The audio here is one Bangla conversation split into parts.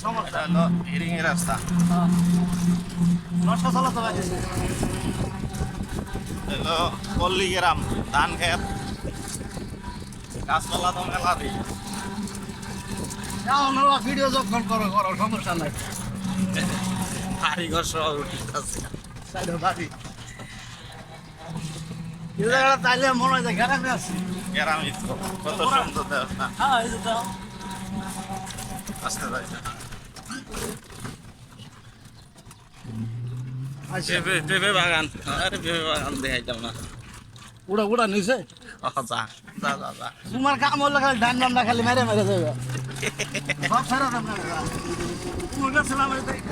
সমস্যা গ্রাম ধান খেত গাছপালা তো মেলা দিই ভিডিও যখন করো করো সমস্যা নাই কারিগর সহ উঠিতেছে সাইডে বাড়ি চাইলে মনে হয় গ্রামে আছি তো আসতে আচ্ছা। পেঁপে বাগান। আরে পেঁপে বাগান দেখাইতাম না। উড়া উড়া নিছে যা যা যা যা। তোমার কাম হলো খালি ডান ডান্ডা খালি মেরে মেরে যাবে সব ফেরত আপনার তোমার কাছে ছিলাম এই দেখ-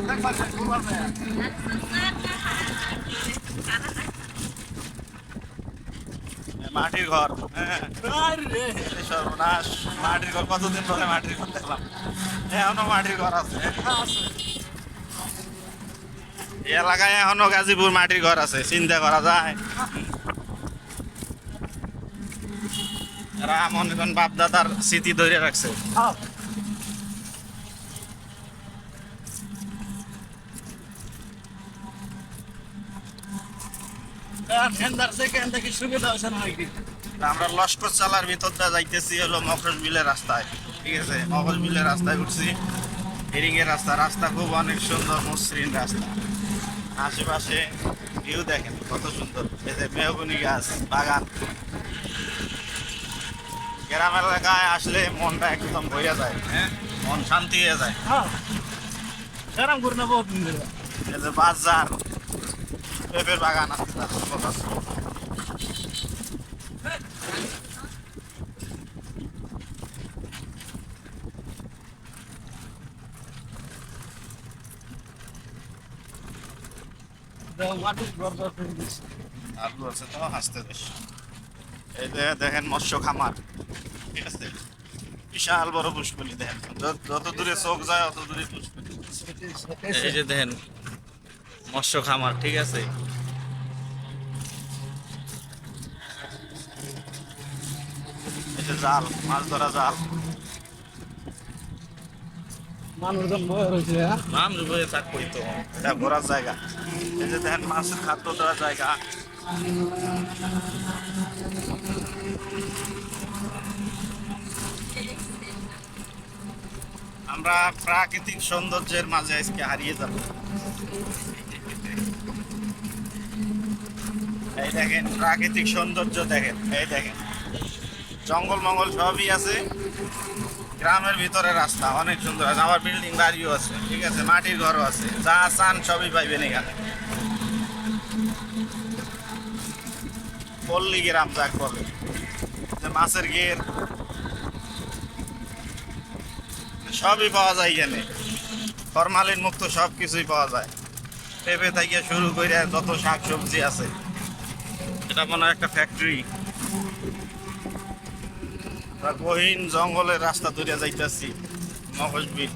মাটির ঘর। সর্বনাশ। মাটির ঘর কতদিন পরে মাটির ঘর দেখলাম। এখনও মাটির ঘর আছে। আছে। এলাকায় এখনও গাজীপুর মাটির ঘর আছে চিন্তা করা যায়। এরা মনে করেন বাপদাদার স্মৃতি ধরে রাখছে হ্যাঁ। আর ঠান্ডার থেকে এখান থেকে সুবিধা হয়েছে না নাকি তা আমরা লস্কর চালার ভিতর দিয়ে যাইতেছি হলো মকর বিলের রাস্তায় ঠিক আছে? মকর বিলের রাস্তায় উঠছি। হিরিং এর রাস্তা রাস্তা খুব অনেক সুন্দর মসৃণ রাস্তা। আশেপাশে ভিউ দেখেন কত সুন্দর। যে মেহগুনি গাছ বাগান। গ্রাম এলাকায় আসলে মনটা একদম ভরিয়া যায় হ্যাঁ? মন শান্তি হয়ে যায়। হ্যাঁ। সেরাম করে না বহুত দিন ধরে। এই যে বাজার পেঁপের বাগান আছে তার আলু আছে তো হাসতে এই যে দেখেন মৎস্য খামার। ঠিক আছে? বিশাল বড় পুষ্পলি দেখেন। যত- যত দূরে চোখ যায় অত দূরে পুষ্পলি এই যে দেখেন মৎস্য খামার ঠিক আছে? যে জাল মাছ ধরা জাল। মানুষজন বয়ে রয়েছে হ্যাঁ? তো। এটা ঘোরার জায়গা। এই যে দেখেন মাছের খাদ্য দেওয়ার জায়গা। আমরা প্রাকৃতিক সৌন্দর্যের মাঝে আজকে হারিয়ে যাব। এই দেখেন প্রাকৃতিক সৌন্দর্য দেখেন এই দেখেন। জঙ্গল মঙ্গল সবই আছে। গ্রামের ভিতরে রাস্তা, অনেক সুন্দর আছে। আমার বিল্ডিং বাড়িও আছে, ঠিক আছে? মাটির ঘরও আছে। যা চান সবই পাইবেন এখানে। পল্লী গ্রাম যাক বলে যে মাছের গের সবই পাওয়া যায় এখানে। ফরমালিন মুক্ত সব কিছুই পাওয়া যায়। পেঁপে থেকে শুরু করে যত শাক সবজি আছে, এটা মনে হয় একটা ফ্যাক্টরি গহীন জঙ্গলের রাস্তা ধরে যাইতেছি মগজবিল